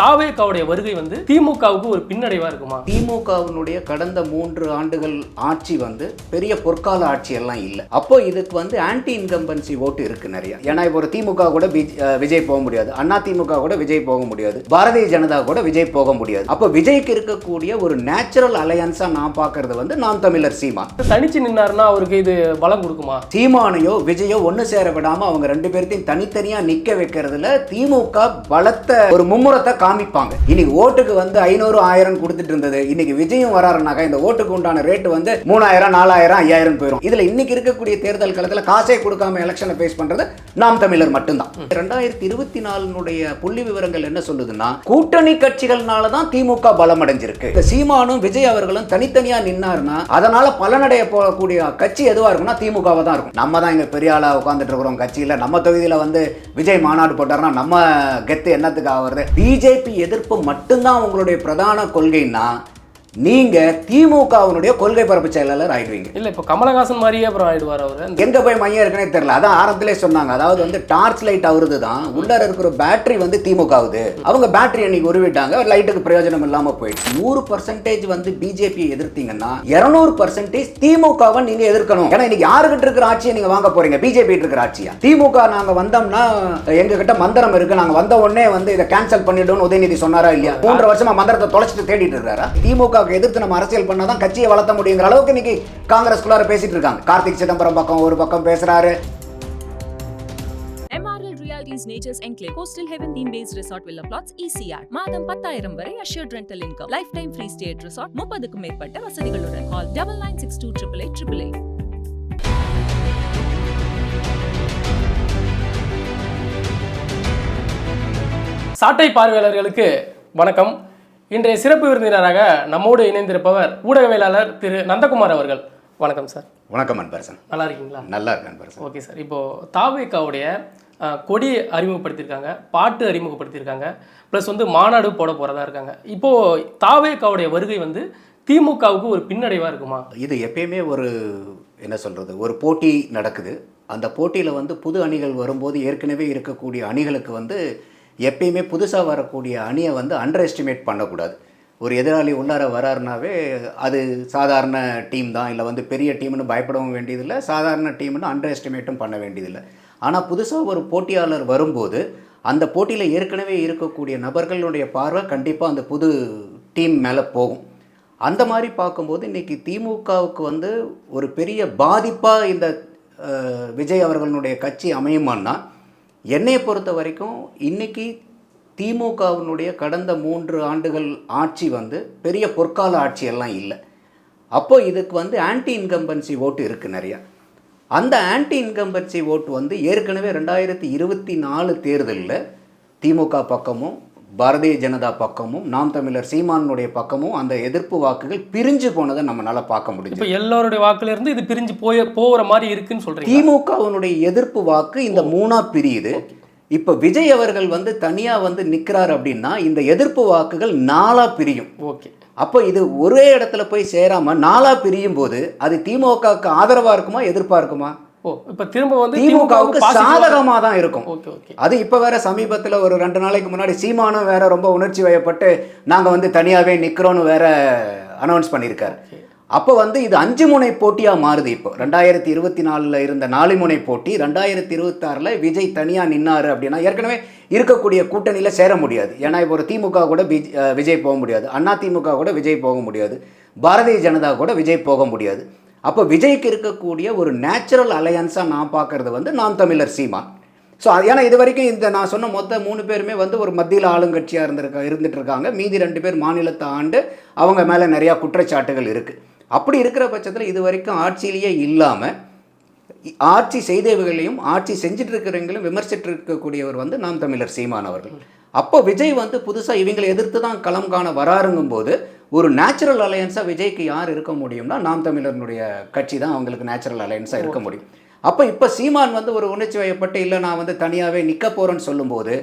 தாவேக்காவுடைய வருகை வந்து திமுகவுக்கு ஒரு பின்னடைவா இருக்குமா? திமுகவினுடைய கடந்த மூன்று ஆண்டுகள் ஆட்சி வந்து பெரிய பொற்கால ஆட்சி எல்லாம் இல்லை. அப்போ இதுக்கு வந்து ஆன்டி இன்கம்பன்சி ஓட்டு இருக்கு நிறைய. ஏன்னா இப்போ ஒரு திமுக கூட விஜய் போக முடியாது. அண்ணா திமுக கூட விஜய் போக முடியாது. பாரதிய ஜனதா கூட விஜய் போக முடியாது. அப்போ விஜய்க்கு இருக்கக்கூடிய ஒரு நேச்சுரல் அலையன்ஸா நான் பார்க்கறது வந்து நாம் தமிழர் சீமா தனிச்சு நின்னாருன்னா அவருக்கு இது பலம் கொடுக்குமா? சீமானையோ விஜயோ ஒன்று சேர விடாம அவங்க ரெண்டு பேர்த்தையும் தனித்தனியா நிக்க வைக்கிறதுல திமுக பலத்த ஒரு மும்முரத்தை காமிப்பாங்க. இன்னைக்கு ஓட்டுக்கு வந்து ஐநூறு ஆயிரம் கொடுத்துட்டு இருந்தது. இன்னைக்கு விஜயும் வராருனாக்கா இந்த ஓட்டுக்கு உண்டான ரேட் வந்து மூணாயிரம் நாலாயிரம் ஐயாயிரம் போயிடும் இதுல இன்னைக்கு இருக்கக்கூடிய தேர்தல் காலத்துல காசே கொடுக்காம எலெக்ஷனை ஃபேஸ் பண்றது நாம் தமிழர் மட்டும்தான். ரெண்டாயிரத்தி இருபத்தி நாலுனுடைய புள்ளி விவரங்கள் என்ன சொல்லுதுன்னா கூட்டணி கட்சிகள்னால தான் திமுக பலம் அடைஞ்சிருக்கு இந்த சீமானும் விஜய் அவர்களும் தனித்தனியா நின்னாருன்னா அதனால பலனடைய போகக்கூடிய கட்சி எதுவா இருக்கும்னா திமுகவை தான் இருக்கும். நம்ம தான் இங்க பெரிய ஆளா உட்காந்துட்டு இருக்கிறோம் கட்சியில. நம்ம தொகுதியில வந்து விஜய் மாநாடு போட்டாருன்னா நம்ம கெத்து என்னத்துக்கு ஆகுறது பிஜேபி எதிர்ப்பு மட்டும்தான் உங்களுடைய பிரதான கொள்கைன்னா நீங்க திமுகவினுடைய கொள்கை பரப்பு செயலாளர் ஆயிடுவீங்க. இல்ல இப்போ கமலஹாசன் மாதிரியே அப்புறம் ஆயிடுவார் அவரு. எங்க போய் மையம் இருக்குன்னே தெரியல. அதான் ஆரம்பத்திலே சொன்னாங்க. அதாவது வந்து டார்ச் லைட் அவருது தான் உள்ளார இருக்கிற பேட்டரி வந்து திமுகவுது. அவங்க பேட்டரி அன்னைக்கு உருவிட்டாங்க. லைட்டுக்கு பிரயோஜனம் இல்லாம போயிடுச்சு. நூறு பர்சன்டேஜ் வந்து பிஜேபி எதிர்த்தீங்கன்னா இருநூறு பர்சன்டேஜ் திமுகவை நீங்க எதிர்க்கணும். ஏன்னா இன்னைக்கு யாருகிட்ட இருக்கிற ஆட்சியை நீங்க வாங்க போறீங்க? பிஜேபி இருக்கிற ஆட்சியா? திமுக நாங்க வந்தோம்னா எங்க கிட்ட மந்திரம் இருக்கு. நாங்க வந்த உடனே வந்து இதை கேன்சல் பண்ணிடுவோம் உதயநிதி சொன்னாரா இல்லையா? மூன்று வருஷமா மந்திரத்தை தொலைச்சிட்டு தேடிட்டு இருக்காரா? திமுகவுக்கு எதிர்த்து நம்ம அரசியல் பண்ணாதான் கட்சியை வளர்த்த முடியுங்கிற அளவுக்கு இன்னைக்கு காங்கிரஸ்குள்ளார பேசிட்டு இருக்காங்க. கார்த்திக் சிதம்பரம் பக்கம் ஒரு பக்கம் பேசுறாரு. Realities Nature's Enclave Coastal Heaven theme based resort villa plots ECR மாதம் பத்தாயிரம் வரை assured rental income. Lifetime free stay at resort முப்பதுக்கும் மேற்பட்ட வசதிகளுடன் call double nine six two triple eight triple eight சாட்டை பார்வையாளர்களுக்கு வணக்கம். இன்றைய சிறப்பு விருந்தினராக நம்மோடு இணைந்திருப்பவர் ஊடகவியலாளர் திரு நந்தகுமார் அவர்கள். வணக்கம் சார். வணக்கம் அன்பரசன். நல்லா இருக்கீங்களா? நல்லா இருக்கு அன்பரசன். Okay sir. இப்போ தாவேக்காவுடைய கொடி அறிமுகப்படுத்தியிருக்காங்க பாட்டு அறிமுகப்படுத்தியிருக்காங்க ப்ளஸ் வந்து மாநாடு போட போகிறதா இருக்காங்க. இப்போ தாவேக்காவுடைய வருகை வந்து திமுகவுக்கு ஒரு பின்னடைவா இருக்குமா? இது எப்பயுமே ஒரு என்ன சொல்றது ஒரு போட்டி நடக்குது. அந்த போட்டியில் வந்து புது அணிகள் வரும்போது ஏற்கனவே இருக்கக்கூடிய அணிகளுக்கு வந்து எப்பயுமே புதுசாக வரக்கூடிய அணியை வந்து அண்டர் எஸ்டிமேட் பண்ணக்கூடாது. ஒரு எதிராளி உள்ளார வராருனாவே அது சாதாரண டீம் தான். இல்லை வந்து பெரிய டீம்னு பயப்படவும் வேண்டியதில்லை. சாதாரண டீம்னு அண்டர் எஸ்டிமேட்டும் பண்ண வேண்டியதில்லை. ஆனால் புதுசாக ஒரு போட்டியாளர் வரும்போது அந்த போட்டியில் ஏற்கனவே இருக்கக்கூடிய நபர்களுடைய பார்வை கண்டிப்பாக அந்த புது டீம் மேலே போகும். அந்த மாதிரி பார்க்கும்போது இன்றைக்கி திமுகவுக்கு வந்து ஒரு பெரிய பாதிப்பாக இந்த விஜய் அவர்களுடைய கட்சி அமையுமான்னா என்னையை பொறுத்த வரைக்கும் இன்றைக்கி திமுகவினுடைய கடந்த மூன்று ஆண்டுகள் ஆட்சி வந்து பெரிய பொற்கால ஆட்சி எல்லாம் இல்லை. அப்போது இதுக்கு வந்து ஆன்டி இன்கம்பன்சி ஓட்டு இருக்குது நிறையா. அந்த ஆன்டி இன்கம்பன்சி ஓட்டு வந்து ஏற்கனவே ரெண்டாயிரத்தி இருபத்தி நாலு தேர்தலில் திமுக பக்கமும் பாரதிய ஜனதா பக்கமும் நாம் தமிழர் சீமானுடைய பக்கமும் அந்த எதிர்ப்பு வாக்குகள் பிரிஞ்சு போனதை நம்மளால பார்க்க முடியும் இப்போ எல்லாருடைய வாக்குல இருந்து இது பிரிஞ்சு போய போகிற மாதிரி இருக்குன்னு சொல்றீங்க திமுகவினுடைய எதிர்ப்பு வாக்கு இந்த மூணா பிரியுது. இப்போ விஜய் அவர்கள் வந்து தனியா வந்து நிற்கிறார் அப்படின்னா இந்த எதிர்ப்பு வாக்குகள் நாலா பிரியும். ஓகே. அப்போ இது ஒரே இடத்துல போய் சேராம நாலா பிரியும் போது அது திமுகவுக்கு ஆதரவா இருக்குமா எதிர்ப்பா இருக்குமா? ஓ இப்போ திரும்ப வந்து திமுகவுக்கு சாதகமா தான் இருக்கும். Okay okay. அது இப்போ வேற சமீபத்தில் ஒரு ரெண்டு நாளைக்கு முன்னாடி சீமானும் வேற ரொம்ப உணர்ச்சி வயப்பட்டு நாங்கள் வந்து தனியாகவே நிற்கிறோன்னு வேற அனௌன்ஸ் பண்ணியிருக்காரு. அப்போ வந்து இது அஞ்சு முனை போட்டியாக மாறுது இப்போ? ரெண்டாயிரத்தி இருபத்தி நாலில் இருந்த நாலு முனை போட்டி ரெண்டாயிரத்தி இருபத்தாறில் விஜய் தனியாக நின்னாரு அப்படின்னா ஏற்கனவே இருக்கக்கூடிய கூட்டணியில் சேர முடியாது. ஏன்னா இப்போ ஒரு திமுக கூட பிஜ் விஜய் போக முடியாது. அண்ணா திமுக கூட விஜய் போக முடியாது. பாரதிய ஜனதா கூட விஜய் போக முடியாது. அப்போ விஜய்க்கு இருக்கக்கூடிய ஒரு நேச்சுரல் அலையன்ஸாக நான் பார்க்குறது வந்து நாம் தமிழர் சீமான் ஸோ ஏன்னா இது வரைக்கும் இந்த நான் சொன்ன மொத்த மூணு பேருமே வந்து ஒரு மத்தியில் ஆளுங்கட்சியாக இருந்திருக்க இருந்துட்டு இருக்காங்க மீதி ரெண்டு பேர் மாநிலத்தை ஆண்டு அவங்க மேலே நிறையா குற்றச்சாட்டுகள் இருக்குது அப்படி இருக்கிற பட்சத்தில் இது வரைக்கும் ஆட்சியிலேயே இல்லாமல் ஆட்சி செய்தவர்களையும் ஆட்சி செஞ்சுட்டு இருக்கிறவங்களையும் விமர்சிட்டு இருக்கக்கூடியவர் வந்து நாம் தமிழர் சீமான் அவர்கள். அப்போ விஜய் வந்து புதுசாக இவங்களை எதிர்த்து தான் களம் காண வராருங்கும் போது ஒரு நேச்சுரல் அலையன்ஸாக விஜய்க்கு யார் இருக்க முடியும்னா நாம் தமிழர்களுடைய கட்சி தான் அவங்களுக்கு நேச்சுரல் அலையன்ஸாக இருக்க முடியும். அப்போ இப்போ சீமான் வந்து ஒரு உணர்ச்சி வயப்பட்டு இல்லை நான் வந்து தனியாகவே நிற்க போகிறேன்னு சொல்லும்போது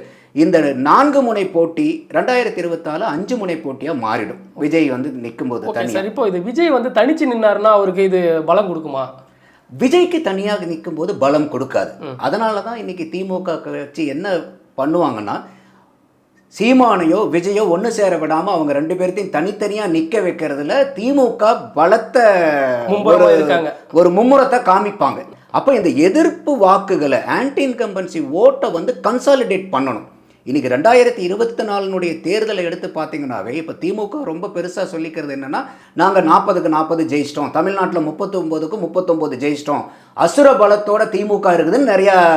இந்த நான்கு முனை போட்டி ரெண்டாயிரத்தி இருபத்தாலு அஞ்சு முனை போட்டியாக மாறிடும். விஜய் வந்து நிற்கும்போது சார் இப்போ இது விஜய் வந்து தனிச்சு நின்னாருன்னா அவருக்கு இது பலம் கொடுக்குமா? விஜய்க்கு தனியாக நிற்கும்போது பலம் கொடுக்காது. அதனால தான் இன்னைக்கு திமுக கட்சி என்ன பண்ணுவாங்கன்னா சீமானையோ விஜயோ ஒன்று சேர விடாம அவங்க ரெண்டு பேர்த்தையும் தனித்தனியா நிக்க வைக்கிறதுல திமுக பலத்த ஒரு- மும்முரத்தை காமிப்பாங்க. அப்போ இந்த எதிர்ப்பு வாக்குகளை ஆன்டி இன்கம்பன்சி ஓட்டை வந்து கன்சாலிடேட் பண்ணணும். இன்னைக்கு ரெண்டாயிரத்தி இருபத்தி நாலுனுடைய தேர்தலை எடுத்து பார்த்தீங்கன்னாவே இப்போ திமுக ரொம்ப பெருசாக சொல்லிக்கிறது என்னன்னா நாங்கள் நாற்பதுக்கு நாற்பது ஜெயிச்சிட்டோம். தமிழ்நாட்டில் முப்பத்தொம்போதுக்கு முப்பத்தொம்போது ஜெயிச்சிட்டோம். அசுர பலத்தோட திமுக இருக்குதுன்னு நிறையா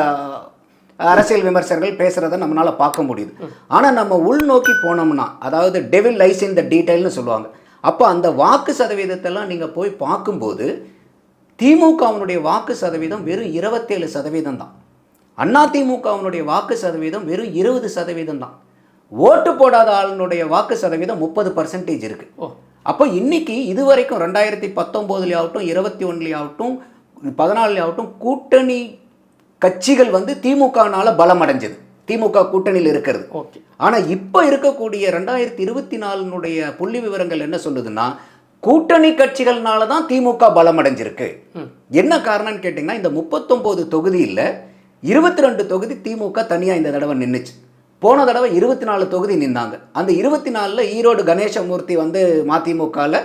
அரசியல் விமர்சகர்கள் பேசுகிறத நம்மளால் பார்க்க முடியுது. ஆனால் நம்ம உள்நோக்கி போனோம்னா அதாவது டெவில் லைஸ் இன் த டீட்டெயில்னு சொல்லுவாங்க. அப்போ அந்த வாக்கு சதவீதத்தெல்லாம் நீங்கள் போய் பார்க்கும்போது திமுகவினுடைய வாக்கு சதவீதம் வெறும் இருபத்தேழு சதவீதம் தான். அண்ணா திமுகவினுடைய வாக்கு சதவீதம் வெறும் இருபது சதவீதம் தான். ஓட்டு போடாத ஆளுனுடைய வாக்கு சதவீதம் முப்பது பர்சன்டேஜ் இருக்கு. ஓ. அப்போ இன்னைக்கு இது வரைக்கும் ரெண்டாயிரத்தி பத்தொம்போதுலேயே ஆகட்டும் இருபத்தி ஒன்றுலேயே ஆகட்டும் பதினாலுலேயே ஆகட்டும் கூட்டணி கட்சிகள் வந்து திமுகனால பலம் அடைஞ்சது திமுக கூட்டணியில் இருக்கிறது. ஓகே. ஆனால் இப்போ இருக்கக்கூடிய ரெண்டாயிரத்தி இருபத்தி நாலுனுடைய புள்ளி விவரங்கள் என்ன சொல்லுதுன்னா கூட்டணி கட்சிகள்னால தான் திமுக பலம் அடைஞ்சிருக்கு என்ன காரணம்னு கேட்டிங்கன்னா இந்த முப்பத்தொம்போது தொகுதியில் இருபத்தி ரெண்டு தொகுதி திமுக தனியாக இந்த தடவை நின்றுச்சு போன தடவை இருபத்தி நாலு தொகுதி நின்னாங்க. அந்த இருபத்தி நாலில் ஈரோடு கணேசமூர்த்தி வந்து மதிமுகவில்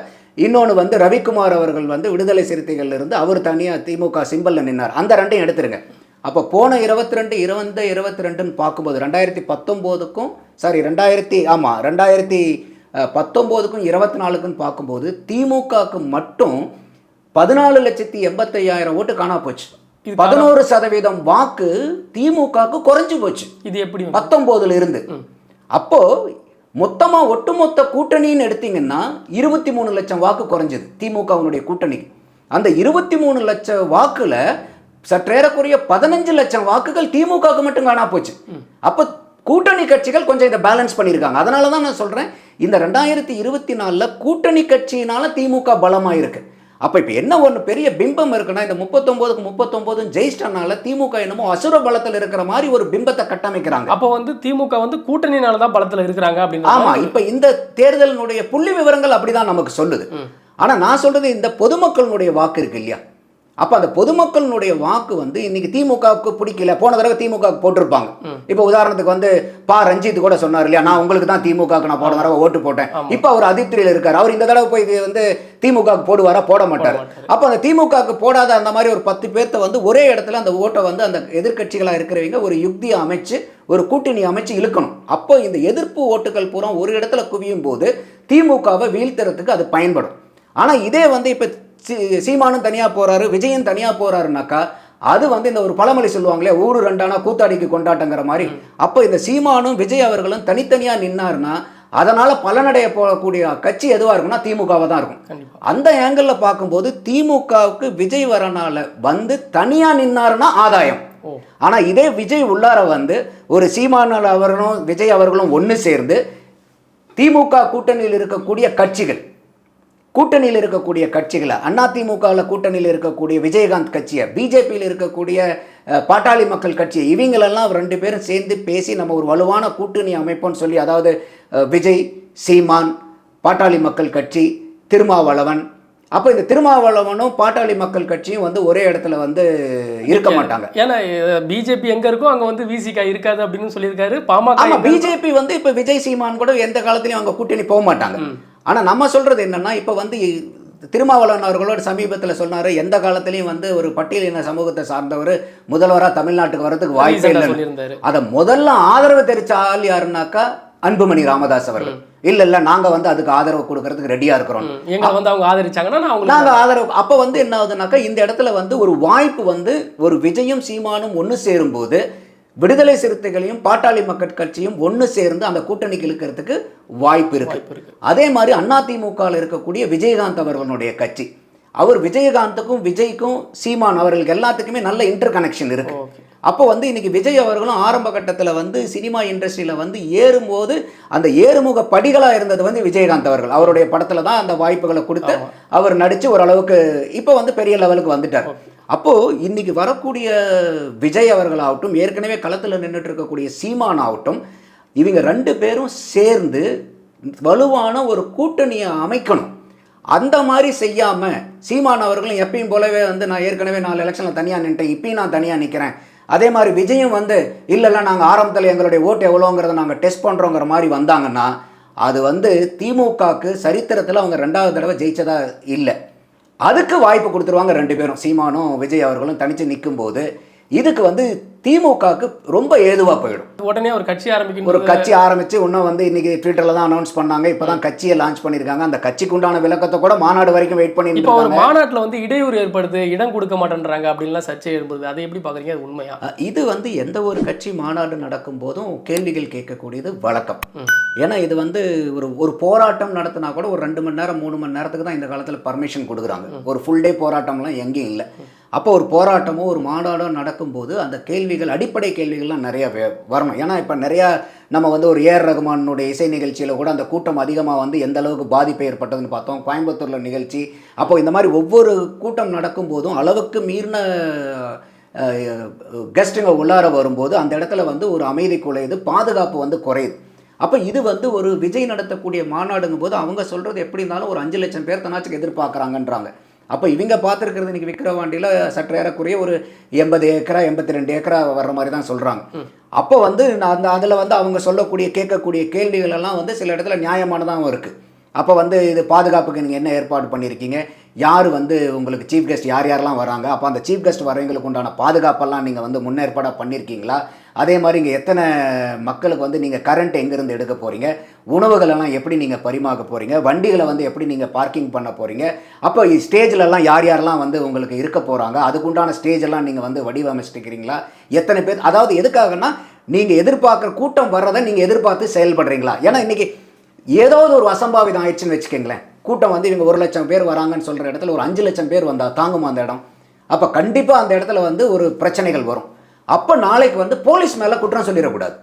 இன்னொன்று வந்து ரவிக்குமார் அவர்கள் வந்து விடுதலை சிறுத்தைகள்ல இருந்து அவர் தனியாக திமுக சிம்பலில் நின்னார். அந்த ரெண்டையும் எடுத்துருங்க. அப்போ போன இருபத்தி ரெண்டு இருபது இருபத்தி ரெண்டுன்னு பார்க்கும்போது ரெண்டாயிரத்தி பத்தொம்போதுக்கும் சாரி ரெண்டாயிரத்தி ஆமாம் ரெண்டாயிரத்தி பத்தொம்போதுக்கும் இருபத்தி நாலுக்குன்னு பார்க்கும்போது திமுகவுக்கு மட்டும் பதினாலு லட்சத்தி எண்பத்தையாயிரம் ஓட்டு காணா போச்சு. பதினோரு சதவீதம் வாக்கு திமுகவுக்கு குறைஞ்சு போச்சு. இது எப்படி பத்தொம்போதுல இருந்து அப்போ மொத்தமா ஒட்டுமொத்த கூட்டணின்னு எடுத்தீங்கன்னா இருபத்தி மூணு லட்சம் வாக்கு குறைஞ்சது திமுகவினுடைய கூட்டணிக்கு. அந்த இருபத்தி மூணு லட்சம் வாக்குல சற்றேறக்குறைய பதினஞ்சு லட்சம் வாக்குகள் திமுகவுக்கு மட்டும் காணா போச்சு. அப்போ கூட்டணி கட்சிகள் கொஞ்சம் இதை பேலன்ஸ் பண்ணியிருக்காங்க. அதனால தான் நான் சொல்றேன் இந்த ரெண்டாயிரத்தி இருபத்தி நாலில் கூட்டணி கட்சியினால திமுக பலமாக இருக்கு அப்போ இப்போ என்ன ஒன்று பெரிய பிம்பம் இருக்குன்னா இந்த முப்பத்தொம்போதுக்கு முப்பத்தொம்போதும் ஜெயிச்சிட்டனால திமுக என்னமோ அசுர பலத்தில் இருக்கிற மாதிரி ஒரு பிம்பத்தை கட்டமைக்கிறாங்க. அப்போ வந்து திமுக வந்து கூட்டணினால தான் பலத்துல இருக்கிறாங்க அப்படின்னு ஆமா இப்ப இந்த தேர்தலினுடைய புள்ளி விவரங்கள் அப்படிதான் நமக்கு சொல்லுது. ஆனா நான் சொல்றது இந்த பொதுமக்களினுடைய வாக்கு இருக்கு இல்லையா? அப்ப அந்த பொதுமக்களினுடைய வாக்கு வந்து இன்னைக்கு திமுகவுக்கு பிடிக்கல. போன தடவை திமுகவுக்கு போட்டிருப்பாங்க. இப்ப உதாரணத்துக்கு வந்து பா. ரஞ்சித் கூட சொன்னார் இல்லையா? நான் உங்களுக்கு தான் திமுகவுக்கு நான் போன தடவை ஓட்டு போட்டேன். இப்ப அவர் அதிருப்தியில் இருக்காரு. அவர் இந்த தடவை போய் இது வந்து திமுகவுக்கு போடுவாரா? போட மாட்டார். அப்ப அந்த திமுகவுக்கு போடாத அந்த மாதிரி ஒரு பத்து பேர்த்த வந்து ஒரே இடத்துல அந்த ஓட்டை வந்து அந்த எதிர்க்கட்சிகளா இருக்கிறவங்க ஒரு யுக்தியை அமைச்சு ஒரு கூட்டணி அமைச்சு இழுக்கணும். அப்போ இந்த எதிர்ப்பு ஓட்டுகள் பூரா ஒரு இடத்துல குவியும் போது திமுகவை வீழ்த்துறதுக்கு அது பயன்படும். ஆனா இதே வந்து இப்ப சீமானும் தனியா போறாரு விஜயன் தனியா போறாருனாக்கா அது வந்து இந்த ஒரு பழமொழி சொல்லுவாங்களே ஊரு ரெண்டானா கூத்தாடிக்கு கொண்டாட்டங்கிற மாதிரி. அப்போ இந்த சீமானும் விஜய் அவர்களும் தனித்தனியா நின்னாருன்னா அதனால பலனடைய போகக்கூடிய கட்சி எதுவா இருக்கும்னா திமுகவா தான் இருக்கும். அந்த ஏங்கிளில் பார்க்கும்போது திமுகவுக்கு விஜய் வரனால வந்து தனியா நின்னாருன்னா ஆதாயம். ஓ. ஆனா இதே விஜய் உள்ளார வந்து ஒரு சீமானால் அவர்களும் விஜய் அவர்களும் ஒன்று சேர்ந்து திமுக கூட்டணியில் இருக்கக்கூடிய கட்சிகள் கூட்டணியில் இருக்கக்கூடிய கட்சிகளை அதிமுகவில் கூட்டணியில் இருக்கக்கூடிய விஜயகாந்த் கட்சியை பிஜேபியில் இருக்கக்கூடிய பாட்டாளி மக்கள் கட்சி இவங்களெல்லாம் ரெண்டு பேரும் சேர்ந்து பேசி நம்ம ஒரு வலுவான கூட்டணி அமைப்போம்னு சொல்லி அதாவது விஜய் சீமான் பாட்டாளி மக்கள் கட்சி திருமாவளவன். அப்போ இந்த திருமாவளவனும் பாட்டாளி மக்கள் கட்சியும் வந்து ஒரே இடத்துல வந்து இருக்க மாட்டாங்க. ஏன்னா பிஜேபி எங்க இருக்கோ அங்க வந்து விசிகா இருக்காது அப்படின்னு சொல்லியிருக்காரு. பாமக பிஜேபி வந்து இப்ப விஜய் சீமான் கூட எந்த காலத்துலயும் அவங்க கூட்டணி போக மாட்டாங்க. ஆனா நம்ம சொல்றது என்னன்னா இப்ப வந்து திருமாவளவன் அவர்களோட சமீபத்துல சொன்னாரு எந்த காலத்திலயும் வந்து ஒரு பட்டியலின சமூகத்தை சார்ந்தவர் முதல்வரா தமிழ்நாட்டுக்கு வரதுக்கு வாய்ப்பே இல்லை அத முதல்ல ஆதரவு தெரிவிச்ச ஆள் யாருன்னாக்கா அன்புமணி ராமதாஸ் அவர்கள். இல்ல இல்ல நாங்க வந்து அதுக்கு ஆதரவு கொடுக்கறதுக்கு ரெடியா இருக்கிறோம். வந்து அவங்க ஆதரிச்சாங்கன்னா நாங்க ஆதரவு. அப்ப வந்து என்ன ஆகுதுனாக்கா இந்த இடத்துல வந்து ஒரு வாய்ப்பு வந்து ஒரு விஜயும் சீமானும் ஒன்று சேரும்போது விடுதலை சிறுத்தைகளையும் பாட்டாளி மக்கள் கட்சியும் ஒன்று சேர்ந்து அந்த கூட்டணிக்கு இழுக்கிறதுக்கு வாய்ப்பு இருக்கு. அதே மாதிரி அதிமுகவில் இருக்கக்கூடிய விஜயகாந்த் அவர்களுடைய கட்சி. அவர் விஜயகாந்துக்கும் விஜய்க்கும் சீமான் அவர்களுக்கு எல்லாத்துக்குமே நல்ல இன்டர் கனெக்ஷன் இருக்கு அப்போ வந்து இன்னைக்கு விஜய் அவர்களும் ஆரம்ப கட்டத்தில் வந்து சினிமா இண்டஸ்ட்ரியில் வந்து ஏறும்போது அந்த ஏறுமுக படிகளாக இருந்தது வந்து விஜயகாந்த் அவர்கள். அவருடைய படத்தில் தான் அந்த வாய்ப்புகளை கொடுத்து அவர் நடித்து ஓரளவுக்கு இப்போ வந்து பெரிய லெவலுக்கு வந்துட்டார். அப்போது இன்றைக்கி வரக்கூடிய விஜய் அவர்களாகட்டும் ஏற்கனவே களத்தில் நின்றுட்டு இருக்கக்கூடிய சீமான் ஆகட்டும் இவங்க ரெண்டு பேரும் சேர்ந்து வலுவான ஒரு கூட்டணியை அமைக்கணும். அந்த மாதிரி செய்யாமல் சீமான் அவர்களும் எப்பயும் போலவே வந்து நான் ஏற்கனவே நாலு எலெக்ஷனில் தனியாக நின்ட்டேன் இப்பயும் நான் தனியாக நிற்கிறேன் அதே மாதிரி விஜயும் வந்து இல்லைல்ல நாங்கள் ஆரம்பத்தில் எங்களுடைய ஓட்டு எவ்வளோங்கிறத நாங்கள் டெஸ்ட் பண்ணுறோங்கிற மாதிரி வந்தாங்கன்னா அது வந்து திமுகவுக்கு சரித்திரத்தில் அவங்க ரெண்டாவது தடவை ஜெயித்ததாக இல்லை. அதுக்கு வாய்ப்பு கொடுத்துருவாங்க ரெண்டு பேரும். சீமானும் விஜய் அவர்களும் தனித்து நிற்கும்போது இதுக்கு வந்து திமுகவுக்கு ரொம்ப ஏதுவாக போயிடும். உடனே ஒரு கட்சி ஒரு ஆரம்பிக்கணும் கட்சி ஆரம்பிச்சு இன்னும் வந்து இன்னைக்கு ட்விட்டரில் தான் அனௌன்ஸ் பண்ணாங்க. இப்போ தான் கட்சியை லான்ச் பண்ணியிருக்காங்க. அந்த கட்சிக்கு உண்டான விளக்கத்தை கூட மாநாடு வரைக்கும் வெயிட் பண்ணி இப்போ ஒரு மாநாட்டுல வந்து இடையூறு ஏற்படுது இடம் கொடுக்க மாட்டேன்றாங்க அப்படின்லாம் சர்ச்சை ஏற்படுது. அதை எப்படி பாக்குறீங்க அது உண்மையா? இது வந்து எந்த ஒரு கட்சி மாநாடு நடக்கும் போதும் கேள்விகள் கேட்கக்கூடியது வழக்கம். ஏன்னா இது வந்து ஒரு ஒரு போராட்டம் நடத்தினா கூட ஒரு ரெண்டு மணி நேரம் மூணு மணி நேரத்துக்கு தான் இந்த காலத்தில் பர்மிஷன் கொடுக்குறாங்க. ஒரு ஃபுல் டே போராட்டம்லாம் எங்கேயும் இல்லை. அப்போ ஒரு போராட்டமோ ஒரு மாநாடோ நடக்கும்போது அந்த கேள்விகள் அடிப்படை கேள்விகள்லாம் நிறைய வரணும். ஏன்னா இப்போ நிறையா நம்ம வந்து ஒரு ஏஆர் ரகுமானுடைய இசை நிகழ்ச்சியில் கூட அந்த கூட்டம் அதிகமாக வந்து எந்த அளவுக்கு பாதிப்பு ஏற்பட்டதுன்னு பார்த்தோம். கோயம்புத்தூரில் நிகழ்ச்சி. அப்போ இந்த மாதிரி ஒவ்வொரு கூட்டம் நடக்கும்போதும் அளவுக்கு மீறின கெஸ்ட்டுங்க உள்ளார வரும்போது அந்த இடத்துல வந்து ஒரு அமைதி குலையுது பாதுகாப்பு வந்து குறையுது. அப்போ இது வந்து ஒரு விஜய் நடத்தக்கூடிய மாநாடுங்கும் போது அவங்க சொல்கிறது எப்படி இருந்தாலும் ஒரு அஞ்சு லட்சம் பேர் தனாச்சுக்கு எதிர்பார்க்குறாங்கன்றாங்க. அப்போ இவங்க பார்த்துருக்கிறது இன்னைக்கு விக்கிரவாண்டியில் சற்று ஏறக்குறைய ஒரு எண்பது ஏக்கரா எண்பத்தி ரெண்டு ஏக்கரா வர்ற மாதிரி தான் சொல்கிறாங்க அப்போ வந்து அந்த அதில் வந்து அவங்க சொல்லக்கூடிய கேட்கக்கூடிய கேள்விகள் எல்லாம் வந்து சில இடத்துல நியாயமானதாகவும் இருக்குது அப்போ வந்து இது பாதுகாப்புக்கு நீங்கள் என்ன ஏற்பாடு பண்ணியிருக்கீங்க யார் வந்து உங்களுக்கு சீஃப் கெஸ்ட் யார் யாரெல்லாம் வராங்க? அப்போ அந்த சீஃப் கெஸ்ட் வரவங்களுக்கு உண்டான பாதுகாப்பெல்லாம் நீங்கள் வந்து முன்னேற்பாடாக பண்ணியிருக்கீங்களா அதே மாதிரி இங்கே எத்தனை மக்களுக்கு வந்து நீங்கள் கரண்ட் எங்கேருந்து எடுக்க போகிறீங்க உணவுகளெல்லாம் எப்படி நீங்கள் பரிமாற போகிறீங்க வண்டிகளை வந்து எப்படி நீங்கள் பார்க்கிங் பண்ண போகிறீங்க அப்போ ஸ்டேஜ்லலாம் யார் யாரெல்லாம் வந்து உங்களுக்கு இருக்க போகிறாங்க அதுக்குண்டான ஸ்டேஜ் எல்லாம் நீங்கள் வந்து வடிவமைச்சிருக்கிறீங்களா? எத்தனை பேர் அதாவது எதுக்காகன்னா நீங்கள் எதிர்பார்க்குற கூட்டம் வர்றதை நீங்கள் எதிர்பார்த்து செயல்படுறீங்களா? ஏன்னா இன்றைக்கி ஏதாவது ஒரு அசம்பாவிதம் ஆயிடுச்சுன்னு வச்சுக்கோங்களேன். கூட்டம் வந்து இவங்க ஒரு லட்சம் பேர் வராங்கன்னு சொல்கிற இடத்துல ஒரு அஞ்சு லட்சம் பேர் வந்தால் தாங்குமா அந்த இடம்? அப்போ கண்டிப்பாக அந்த இடத்துல வந்து ஒரு பிரச்சனைகள் வரும். அப்போ நாளைக்கு வந்து போலீஸ் மேலே குற்றம் சொல்லிடக்கூடாது.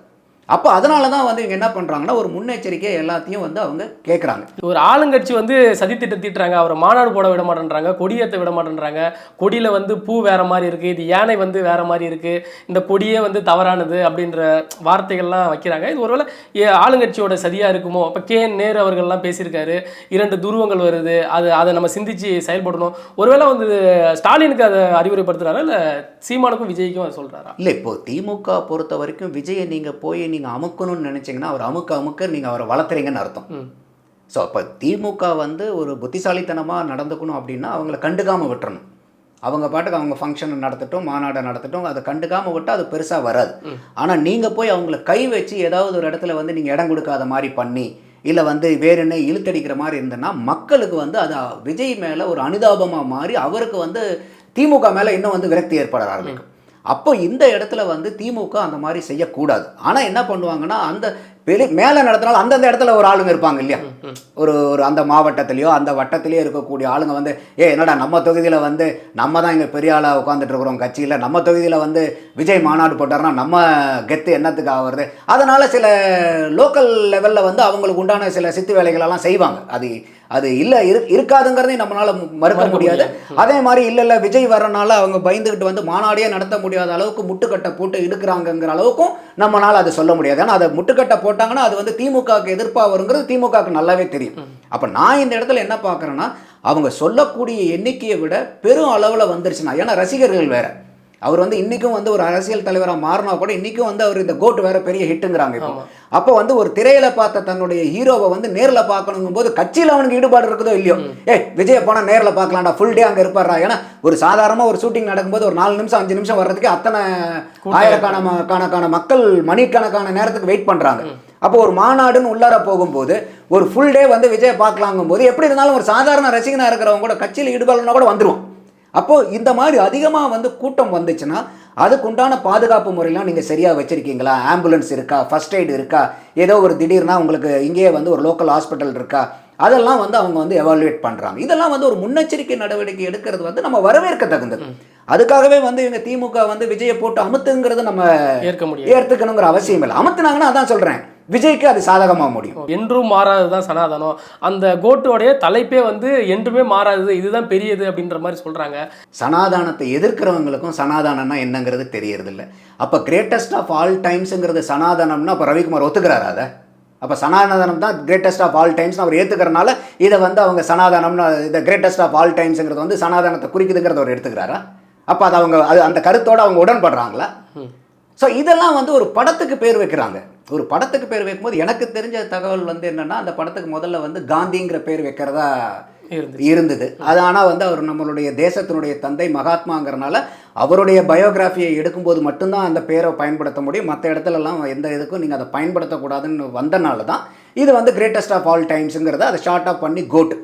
அப்போ அதனால தான் வந்து இவங்க என்ன பண்ணுறாங்கன்னா ஒரு முன்னெச்சரிக்கை எல்லாத்தையும் வந்து அவங்க கேட்குறாங்க ஒரு ஆளுங்கட்சி வந்து சதித்திட்டம் தீட்டுறாங்க அவரை மாநாடு போட விட மாட்டேன்றாங்க கொடியேற்ற விட மாட்டேன்றாங்க. கொடியில வந்து பூ வேற மாதிரி இருக்கு இது யானை வந்து வேற மாதிரி இருக்கு இந்த கொடியே வந்து தவறானது அப்படின்ற வார்த்தைகள்லாம் வைக்கிறாங்க. இது ஒருவேளை ஆளுங்கட்சியோட சதியா இருக்குமோ? இப்போ கே என் நேரு அவர்கள்லாம் பேசியிருக்காரு இரண்டு துருவங்கள் வருது அது அதை நம்ம சிந்திச்சு செயல்படணும். ஒருவேளை வந்து ஸ்டாலினுக்கு அதை அறிவுரைப்படுத்துறாரா இல்லை சீமானுக்கும் விஜய்க்கும் அதை சொல்றாரா? இல்லை இப்போ திமுக பொறுத்த வரைக்கும் விஜயை நீங்கள் போய் நீங்கள் அமுக்கணும்னு நினச்சிங்கன்னா அவர் அமுக்க அமுக்க நீங்கள் அவரை வளர்த்துறீங்கன்னு அர்த்தம். ஸோ அப்போ திமுக வந்து ஒரு புத்திசாலித்தனமாக நடந்துக்கணும் அப்படின்னா அவங்கள கண்டுக்காமல் விட்டுறணும். அவங்க பாட்டுக்கு அவங்க ஃபங்க்ஷன் நடத்தட்டும் மாநாடை நடத்தட்டும் அதை கண்டுக்காமல் விட்டால் அது பெருசாக வராது. ஆனால் நீங்கள் போய் அவங்கள கை வச்சு ஏதாவது ஒரு இடத்துல வந்து நீங்கள் இடம் கொடுக்காத மாதிரி பண்ணி இல்லை வந்து வேற என்ன இழுத்தடிக்கிற மாதிரி இருந்ததுன்னா மக்களுக்கு வந்து அது விஜய் மேலே ஒரு அனுதாபமாக மாறி அவருக்கு வந்து திமுக மேலே இன்னும் வந்து விரக்தி ஏற்பட ஆரம்பிக்கும். அப்போ இந்த இடத்துல வந்து திமுக அந்த மாதிரி செய்யக்கூடாது. ஆனால் என்ன பண்ணுவாங்கன்னா அந்த வெளி மேலே நடத்தினாலும் அந்தந்த இடத்துல ஒரு ஆளுங்க இருப்பாங்க இல்லையா? ஒரு ஒரு அந்த மாவட்டத்திலேயோ அந்த வட்டத்திலேயோ இருக்கக்கூடிய ஆளுங்க வந்து ஏ என்னடா நம்ம தொகுதியில் வந்து நம்ம தான் இங்கே பெரிய ஆளாக உட்காந்துட்டு இருக்கிறோம் கட்சியில். நம்ம தொகுதியில் வந்து விஜய் மாநாடு போட்டாருன்னா நம்ம கெத்து என்னத்துக்கு ஆகுறது அதனால் சில லோக்கல் லெவலில் வந்து அவங்களுக்கு உண்டான சில சித்து வேலைகளெல்லாம் செய்வாங்க. அது அது இல்லை இரு இருக்காதுங்கிறதையும் நம்மளால மறுக்க முடியாது. அதே மாதிரி இல்லை இல்லை விஜய் வர்றனால அவங்க பயந்துக்கிட்டு வந்து மாநாடே நடத்த முடியாத அளவுக்கு முட்டுக்கட்டை போட்டு இழுக்கிறாங்கங்கிற அளவுக்கும் நம்மளால அது சொல்ல முடியாது. ஏன்னா அதை முட்டுக்கட்டை போட்டாங்கன்னா அது வந்து திமுகவுக்கு எதிர்ப்பாக வருங்கிறது திமுகவுக்கு நல்லாவே தெரியும். அப்போ நான் இந்த இடத்துல என்ன பார்க்குறேன்னா அவங்க சொல்லக்கூடிய எண்ணிக்கையை விட பெரும் அளவில் வந்துருச்சுன்னா ஏன்னா ரசிகர்கள் வேற. அவர் வந்து இன்னைக்கும் வந்து ஒரு அரசியல் தலைவராக மாறினா கூட இன்னைக்கும் வந்து அவர் இந்த கோட் வேற பெரிய ஹிட்டுங்கிறாங்க இப்போ. அப்போ வந்து ஒரு திரையில பார்த்த தன்னுடைய ஹீரோவை வந்து நேர்ல பார்க்கணுங்கும் போது கட்சியில் அவனுக்கு ஈடுபாடு இருக்குதோ இல்லையோ? ஏய் விஜய் போனா நேர்ல பார்க்கலாம்டா ஃபுல் டே அங்க இருப்பாரா ஏன்னா ஒரு சாதாரணமா ஒரு ஷூட்டிங் நடக்கும்போது ஒரு நாலு நிமிஷம் அஞ்சு நிமிஷம் வர்றதுக்கு அத்தனை ஆயிரக்கான ம- கணக்கான மக்கள் மணிக்கணக்கான நேரத்துக்கு வெயிட் பண்றாங்க. அப்போ ஒரு மாநாடுன்னு உள்ளார போகும்போது ஒரு ஃபுல் டே வந்து விஜய் பார்க்கலாங்கும் போது எப்படி இருந்தாலும் ஒரு சாதாரண ரசிகனா இருக்கிறவங்க கூட கட்சியில் ஈடுபாடுனா கூட வந்துருவான். அப்போ இந்த மாதிரி அதிகமாக வந்து கூட்டம் வந்துச்சுன்னா அதுக்குண்டான பாதுகாப்பு முறையெல்லாம் நீங்கள் சரியாக வச்சுருக்கீங்களா? ஆம்புலன்ஸ் இருக்கா? ஃபர்ஸ்ட் எய்டு இருக்கா? ஏதோ ஒரு திடீர்னா உங்களுக்கு இங்கேயே வந்து ஒரு லோக்கல் ஹாஸ்பிட்டல் இருக்கா? அதெல்லாம் வந்து அவங்க வந்து எவாலுவேட் பண்ணுறாங்க இதெல்லாம் வந்து ஒரு முன்னெச்சரிக்கை நடவடிக்கை எடுக்கிறது வந்து நம்ம வரவேற்க தகுந்தது. அதுக்காகவே வந்து இவங்க திமுக வந்து விஜயை போட்டு அமுத்துங்கிறது நம்ம ஏற்க முடியாது. ஏற்றுக்கணுங்கிற அவசியம் இல்லை. அமுத்துனாங்கன்னா அதான் சொல்கிறேன் விஜய்க்கு அது சாதகமாக முடியும். என்றும் மாறாதது தான் சனாதனம். அந்த கோட்டோடைய தலைப்பே வந்து என்றுமே மாறாதது இதுதான் பெரியது அப்படின்ற மாதிரி சொல்றாங்க. சனாதானத்தை எதிர்க்கிறவங்களுக்கும் சனாதானம்னா என்னங்கிறது தெரியறதில்ல. அப்போ கிரேட்டஸ்ட் ஆஃப் ஆல் டைம்ஸுங்கிறது சனாதனம்னா அப்போ ரவிக்குமார் ஒத்துக்கிறாரா அதை? அப்போ சனாதனம் தான் கிரேட்டஸ்ட் ஆஃப் ஆல் டைம்ஸ் அவர் ஏற்றுக்கிறனால இதை வந்து அவங்க சனாதனம்னு இந்த கிரேட்டஸ்ட் ஆஃப் ஆல் டைம்ஸுங்கிறது வந்து சனாதனத்தை குறிக்குதுங்கிறத அவர் எடுத்துக்கிறாரா? அப்போ அது அவங்க அது அந்த கருத்தோட அவங்க உடன்படுறாங்களா? ஸோ இதெல்லாம் வந்து ஒரு படத்துக்கு பேர் வைக்கிறாங்க. ஒரு படத்துக்கு பேர் வைக்கும்போது எனக்கு தெரிஞ்ச தகவல் வந்து என்னன்னா அந்த படத்துக்கு முதல்ல வந்து காந்திங்கிற பேர் வைக்கிறதா இருந்து இருந்தது. அது ஆனால் வந்து அவர் நம்மளுடைய தேசத்தினுடைய தந்தை மகாத்மாங்கிறனால அவருடைய பயோகிராஃபியை எடுக்கும்போது மட்டும்தான் அந்த பேரை பயன்படுத்த முடியும். மற்ற இடத்துலலாம் எந்த இதுக்கும் நீங்கள் அதை பயன்படுத்தக்கூடாதுன்னு வந்தனால தான் இது வந்து கிரேட்டஸ்ட் ஆஃப் ஆல் டைம்ஸுங்கிறத அதை ஷார்ட் பண்ணி கோட்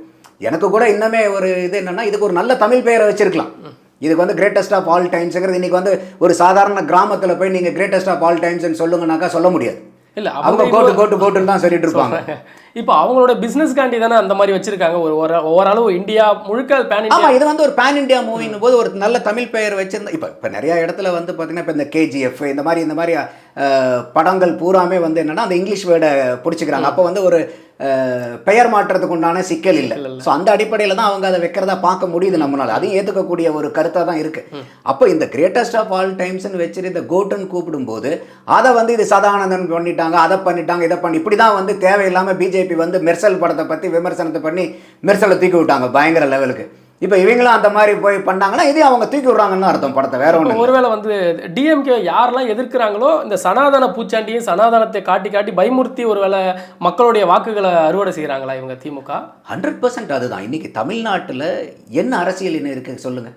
எனக்கு கூட இன்னமே ஒரு இது என்னன்னா இதுக்கு ஒரு நல்ல தமிழ் பெயரை வச்சிருக்கலாம். இதுக்கு வந்து கிரேட்டஸ்ட் ஆஃப் ஆல் டைம்ஸுங்கிறது இன்னைக்கு வந்து ஒரு சாதாரண கிராமத்தில் போய் நீங்கள் கிரேட்டஸ்ட் ஆஃப் ஆல் டைம்ஸ்னு சொல்லுங்கனாக்கா சொல்ல முடியாது. இல்ல அவங்க கோட்டு கோட்டு கோட்டுன்னு தான் சொல்லிட்டு இருப்பாங்க. இப்போ அவங்களோட பிசினஸ்காண்டி தானே அந்த மாதிரி வச்சிருக்காங்க. ஒரு ஓரளவு இந்தியா முழுக்க பேன் ஆமா இந்தியா இது வந்து ஒரு பேன் இந்தியா மூவிங் போது ஒரு நல்ல தமிழ் பெயர் வச்சிருந்தா இப்போ இப்போ நிறைய இடத்துல வந்து பார்த்தீங்கன்னா இப்போ இந்த கேஜிஎஃப் இந்த மாதிரி இந்த மாதிரி படங்கள் பூராமே வந்து என்னன்னா அந்த இங்கிலீஷ் வேர்டை பிடிச்சிக்கிறாங்க. அப்போ வந்து ஒரு பெயர் மாற்றத்துக்கு உண்டான சிக்கல் இல்லை. ஸோ அந்த அடிப்படையில் தான் அவங்க அதை வைக்கிறதா பார்க்க முடியுது நம்மளால. அதையும் ஏற்றுக்கக்கூடிய ஒரு கருத்தாக தான் இருக்கு. அப்போ இந்த கிரேட்டஸ்ட் ஆஃப் ஆல் டைம்ஸ்னு வச்சுட்டு இந்த கோட்டன் கூப்பிடும்போது அதை வந்து இது சதானந்தன் பண்ணிட்டாங்க அதை பண்ணிட்டாங்க இதை பண்ணி இப்படி தான் வந்து தேவையில்லாமல் பிஜேபி வந்து மெர்சல் படத்தை பற்றி விமர்சனத்தை பண்ணி மெர்சலை தூக்கி விட்டாங்க பயங்கர லெவலுக்கு இப்போ இவங்களும் அந்த மாதிரி போய் பண்ணாங்கன்னா இதே அவங்க தூக்கி விடுறாங்கன்னு அர்த்தம் படத்தை. வேற ஒன்று ஒருவேளை வந்து டிஎம்கே யாரெல்லாம் எதிர்க்கிறாங்களோ இந்த சனாதன பூச்சாண்டியும் சனாதனத்தை காட்டி காட்டி பயமுறுத்தி ஒருவேளை மக்களுடைய வாக்குகளை அறுவடை செய்கிறாங்களா இவங்க திமுக? ஹண்ட்ரட் பர்சன்ட் அதுதான். இன்னைக்கு தமிழ்நாட்டில் என்ன அரசியல் என்ன இருக்கு சொல்லுங்க.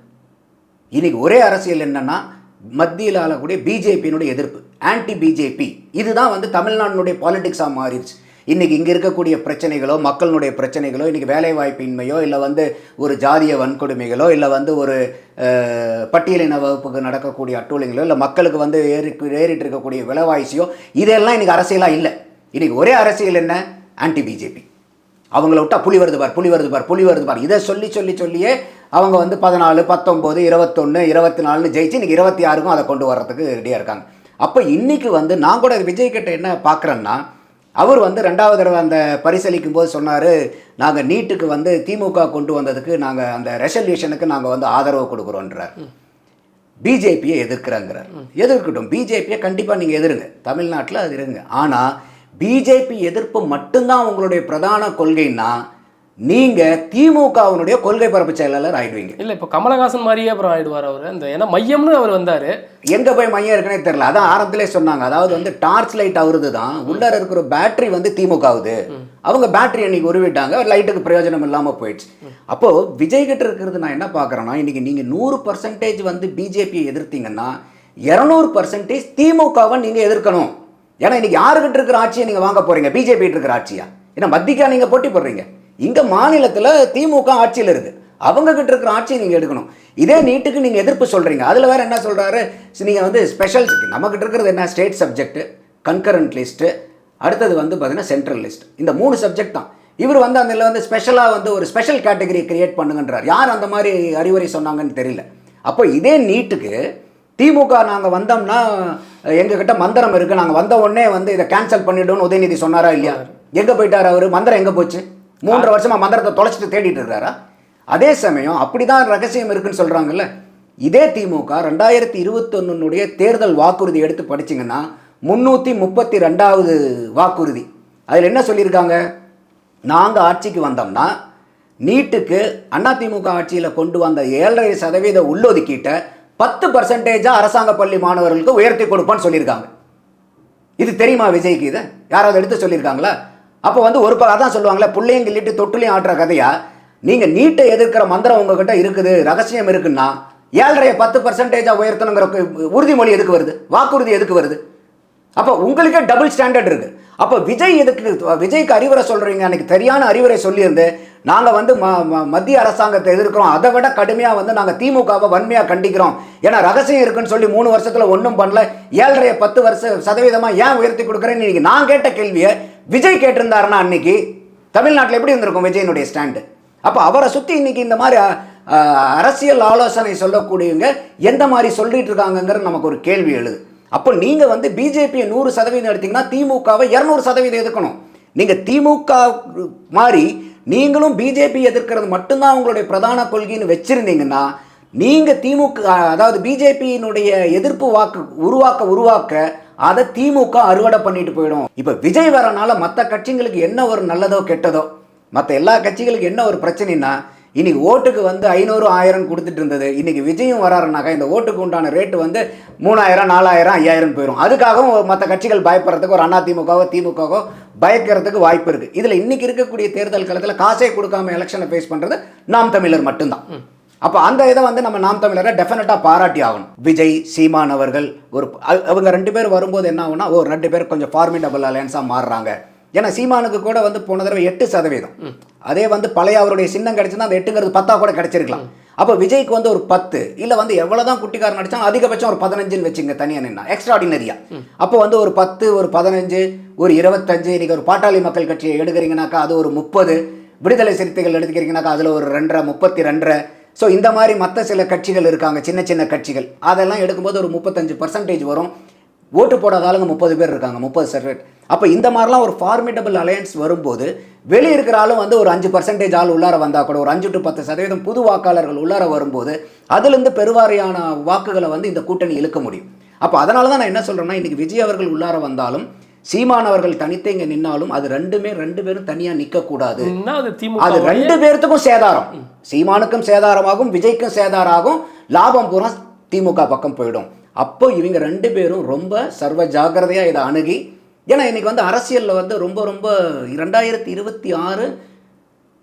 இன்னைக்கு ஒரே அரசியல் என்னன்னா மத்தியில் ஆளக்கூடிய பிஜேபியினுடைய எதிர்ப்பு. ஆன்டி பிஜேபி இதுதான் வந்து தமிழ்நாட்டினுடைய பாலிடிக்ஸாக மாறிடுச்சு. இன்றைக்கி இங்கே இருக்கக்கூடிய பிரச்சனைகளோ மக்களுடைய பிரச்சனைகளோ இன்றைக்கி வேலைவாய்ப்பின்மையோ இல்லை வந்து ஒரு ஜாதிய வன்கொடுமைகளோ இல்லை வந்து ஒரு பட்டியலின வகுப்புக்கு நடக்கக்கூடிய அட்டூழிங்களோ இல்லை மக்களுக்கு வந்து ஏறி ஏறிட்டு இருக்கக்கூடிய விலைவாய்ச்சியோ இதெல்லாம் இன்னைக்கு அரசியலாக இல்லை. இன்றைக்கி ஒரே அரசியல் என்ன? ஆன்டி பிஜேபி அவங்கள விட்டால் புலி வருது பார் புலி வருது பார் புலி வருது பார். இதை சொல்லி சொல்லி சொல்லியே அவங்க வந்து பதினாலு பத்தொம்போது இருபத்தொன்று இருபத்தி நாலுன்னு ஜெயிச்சு இன்றைக்கி இருபத்தி ஆறுக்கும் அதை கொண்டு வர்றதுக்கு ரெடியாக இருக்காங்க. அப்போ இன்றைக்கி வந்து நான் கூட விஜய் கிட்ட என்ன பார்க்குறேன்னா அவர் வந்து ரெண்டாவது தடவை அந்த பரிசளிக்கும் போது சொன்னார் நாங்கள் நீட்டுக்கு வந்து திமுக கொண்டு வந்ததுக்கு நாங்கள் அந்த ரெசல்யூஷனுக்கு நாங்கள் வந்து ஆதரவு கொடுக்குறோன்றார் பிஜேபியை எதிர்க்கிறாங்கிறார். எதிர்க்கட்டும். பிஜேபியை கண்டிப்பாக நீங்கள் எதிருங்க. தமிழ்நாட்டில் அது இருங்க. ஆனால் பிஜேபி எதிர்ப்பு மட்டும்தான் உங்களுடைய பிரதான கொள்கைன்னா நீங்கள் திமுகவினுடைய கொள்கை பரப்பு செயலாளர் ஆயிடுவீங்க. இல்லை இப்போ கமலஹாசன் மாதிரியே அப்புறம் ஆயிடுவார் அவர். அந்த ஏன்னா மையம்னு அவர் வந்தார். எங்கே போய் மையம் இருக்குன்னே தெரில அதான் ஆரம்பத்திலே சொன்னாங்க. அதாவது வந்து டார்ச் லைட் அவருது தான் உள்ளார இருக்கிற பேட்டரி வந்து திமுகவுது. அவங்க பேட்டரி அன்னைக்கு உருவிட்டாங்க. லைட்டுக்கு பிரயோஜனம் இல்லாமல் போயிடுச்சு. அப்போது விஜய் கிட்ட இருக்கிறது நான் என்ன பார்க்குறேன்னா இன்னைக்கு நீங்கள் நூறு பர்சன்டேஜ் வந்து பிஜேபியை எதிர்த்தீங்கன்னா இரநூறு பர்சன்டேஜ் திமுகவை நீங்கள் எதிர்க்கணும். ஏன்னா இன்னைக்கு யாருக்கிட்ட இருக்கிற ஆட்சியை நீங்கள் வாங்க போறீங்க? பிஜேபி இருக்கிற ஆட்சியா? ஏன்னா மத்திக்கா நீங்கள் போட்டி போடுறீங்க? இங்கே மாநிலத்தில் திமுக ஆட்சியில் இருக்கு. அவங்க கிட்ட இருக்கிற ஆட்சியை நீங்கள் எடுக்கணும். இதே நீட்டுக்கு நீங்கள் எதிர்ப்பு சொல்கிறீங்க அதில் வேற என்ன சொல்கிறாரு நீங்கள் வந்து ஸ்பெஷல் நம்மக்கிட்ட இருக்கிறது என்ன? ஸ்டேட் சப்ஜெக்ட் கன்கரண்ட் லிஸ்ட்டு அடுத்தது வந்து பார்த்தீங்கன்னா சென்ட்ரல் லிஸ்ட் இந்த மூணு சப்ஜெக்ட் தான். இவர் வந்து அதில் வந்து ஸ்பெஷலாக வந்து ஒரு ஸ்பெஷல் கேட்டகரி கிரியேட் பண்ணுங்கன்றார். யார் அந்த மாதிரி அறிவுரை சொன்னாங்கன்னு தெரியல. அப்போ இதே நீட்டுக்கு திமுக நாங்கள் வந்தோம்னா எங்ககிட்ட மந்திரம் இருக்குது நாங்கள் வந்த உடனே வந்து இதை கேன்சல் பண்ணிவிடுவோம்னு உதயநிதி சொன்னாரா இல்லையா? எங்கே போயிட்டார் அவர்? மந்திரம் எங்கே போச்சு? மூன்று வருஷமா மந்திரத்தை தொலைச்சிட்டு தேடிட்டு இருக்காரா? அதே சமயம் அப்படிதான் ரகசியம் இருக்குன்னு சொல்கிறாங்கல்ல இதே திமுக ரெண்டாயிரத்தி இருபத்தொன்னுடைய தேர்தல் வாக்குறுதி எடுத்து படிச்சிங்கன்னா முந்நூற்றி முப்பத்தி ரெண்டாவது வாக்குறுதி. அதில் என்ன சொல்லியிருக்காங்க? நாங்கள் ஆட்சிக்கு வந்தோம்னா நீட்டுக்கு அதிமுக ஆட்சியில் கொண்டு வந்த ஏழரை சதவீத உள்ளொதுக்கீட்டை பத்து பர்சன்டேஜாக அரசாங்க பள்ளி மாணவர்களுக்கு உயர்த்தி கொடுப்போன்னு சொல்லியிருக்காங்க. இது தெரியுமா விஜய்க்கு இதை? யாராவது எடுத்து சொல்லியிருக்காங்களா? அப்போ வந்து ஒரு பக்கம் அதான் சொல்லுவாங்களே பிள்ளையும் கிள்ளிட்டு தொட்டுலையும் ஆட்டுற கதையா? நீங்கள் நீட்டை எதிர்க்கிற மந்திரம் உங்ககிட்ட இருக்குது ரகசியம் இருக்குன்னா ஏழரையை பத்து பர்சன்டேஜாக உயர்த்தணுங்கிற உறுதிமொழி எதுக்கு வருது? வாக்குறுதி எதுக்கு வருது? அப்போ உங்களுக்கே டபுள் ஸ்டாண்டர்ட் இருக்கு. அப்போ விஜய் எதுக்கு விஜய்க்கு அறிவுரை சொல்கிறீங்க அன்னைக்கு சரியான அறிவுரை சொல்லியிருந்து நாங்கள் வந்து ம மத்திய அரசாங்கத்தை எதிர்க்கிறோம். அதை விட கடுமையாக வந்து நாங்கள் திமுகவை வன்மையாக கண்டிக்கிறோம். ஏன்னா ரகசியம் இருக்குன்னு சொல்லி மூணு வருஷத்தில் ஒன்றும் பண்ணல. ஏழரையை பத்து வருஷ சதவீதமாக ஏன் உயர்த்தி கொடுக்குறேன்னு நீங்கள் நான் கேட்ட கேள்வியை விஜய் கேட்டிருந்தாருன்னா அன்னைக்கு தமிழ்நாட்டில் எப்படி இருந்திருக்கும் விஜயனுடைய ஸ்டாண்டு? அப்போ அவரை சுற்றி இன்னைக்கு இந்த மாதிரி அரசியல் ஆலோசனை சொல்லக்கூடியவங்க எந்த மாதிரி சொல்லிட்டு இருக்காங்கங்கிறது நமக்கு ஒரு கேள்வி எழுது. அப்போ நீங்கள் வந்து பிஜேபியை நூறு சதவீதம் எடுத்தீங்கன்னா திமுகவை இரநூறு சதவீதம் எதுக்கணும் நீங்கள் திமுக மாதிரி நீங்களும் பிஜேபி எதிர்க்கிறது மட்டும்தான் உங்களுடைய பிரதான கொள்கைன்னு வச்சுருந்தீங்கன்னா நீங்கள் திமுக அதாவது பிஜேபியினுடைய எதிர்ப்பு வாக்கு உருவாக்க உருவாக்க அதை திமுக அறுவடை பண்ணிட்டு போயிடும். இப்போ விஜய் வரனால மற்ற கட்சிங்களுக்கு என்ன ஒரு நல்லதோ கெட்டதோ மற்ற எல்லா கட்சிகளுக்கு என்ன ஒரு பிரச்சனைனா இன்னைக்கு ஓட்டுக்கு வந்து ஐநூறு ஆயிரம் கொடுத்துட்டு இருந்தது. இன்னைக்கு விஜயும் வராருனாக்கா இந்த ஓட்டுக்கு உண்டான ரேட்டு வந்து மூணாயிரம் நாலாயிரம் ஐயாயிரம் போயிடும் அதுக்காகவும் மற்ற கட்சிகள் பயப்படுறதுக்கு ஒரு அதிமுகவோ திமுகவோ பயக்கிறதுக்கு வாய்ப்பு இருக்கு. இதுல இன்னைக்கு இருக்கக்கூடிய தேர்தல் காலத்தில் காசே கொடுக்காம எலெக்ஷனை ஃபேஸ் பண்றது நாம் தமிழர் மட்டும்தான். அப்போ அந்த இதை வந்து நம்ம நாம் தமிழரை டெஃபினட்டாக பாராட்டி ஆகணும். விஜய் சீமான் அவர்கள் ஒரு அவங்க ரெண்டு பேர் வரும்போது என்ன ஆகும்னா ஒரு ரெண்டு பேர் கொஞ்சம் ஃபார்மிடபிள் அலையன்ஸாக மாறுறாங்க. ஏன்னா சீமானுக்கு கூட வந்து போன தடவை எட்டு சதவீதம். அதே வந்து பழைய அவருடைய சின்னம் கிடைச்சிருந்தா அந்த எட்டுங்கிறது பத்தா கூட கிடைச்சிருக்கலாம். அப்போ விஜய்க்கு வந்து ஒரு பத்து இல்லை வந்து எவ்வளோதான் குட்டிக்காரன் நடிச்சாலும் அதிகபட்சம் ஒரு பதினஞ்சுன்னு வச்சுங்க தனியாக நின்னா. எக்ஸ்ட்ராடினரியா அப்போ வந்து ஒரு பத்து ஒரு பதினஞ்சு ஒரு இருபத்தஞ்சு இன்னைக்கு ஒரு பாட்டாளி மக்கள் கட்சியை எடுக்கிறீங்கனாக்கா அது ஒரு முப்பது. விடுதலை சிறுத்தைகள் எடுத்துக்கிறீங்கனாக்கா அதில் ஒரு ரெண்டரை முப்பத்தி ரெண்டரை. ஸோ இந்த மாதிரி மற்ற சில கட்சிகள் இருக்காங்க சின்ன சின்ன கட்சிகள். அதெல்லாம் எடுக்கும்போது ஒரு முப்பத்தஞ்சு பர்சன்டேஜ் வரும். ஓட்டு போடாத ஆளுங்க முப்பது பேர் இருக்காங்க முப்பது சர்வேட் அப்போ இந்த மாதிரிலாம் ஒரு ஃபார்மிடபிள் அலையன்ஸ் வரும்போது வெளியே இருக்கிற ஆளும் வந்து ஒரு அஞ்சு பர்சன்டேஜ் ஆள் உள்ளார வந்தால் கூட ஒரு அஞ்சு டு பத்து சதவீதம் புது வாக்காளர்கள் உள்ளார வரும்போது அதுலேருந்து பெருவாரியான வாக்குகளை வந்து இந்த கூட்டணி இழுக்க முடியும். அப்போ அதனால தான் நான் என்ன சொல்கிறேன்னா இன்றைக்கி விஜய் அவர்கள் உள்ளார வந்தாலும் சீமான் அவர்கள் தனித்து இங்கே நின்னாலும் அது ரெண்டுமே ரெண்டு பேரும் தனியாக நிற்கக்கூடாது அது ரெண்டு பேர்த்துக்கும் சேதாரம். சீமானுக்கும் சேதாரமாகும் விஜய்க்கும் சேதாராகும் லாபம் பூரா திமுக பக்கம் போயிடும். அப்போ இவங்க ரெண்டு பேரும் ரொம்ப சர்வ ஜாக்கிரதையா இதை அணுகி ஏன்னா இன்னைக்கு வந்து அரசியல்ல வந்து ரொம்ப ரொம்ப ரெண்டாயிரத்தி இருபத்தி ஆறு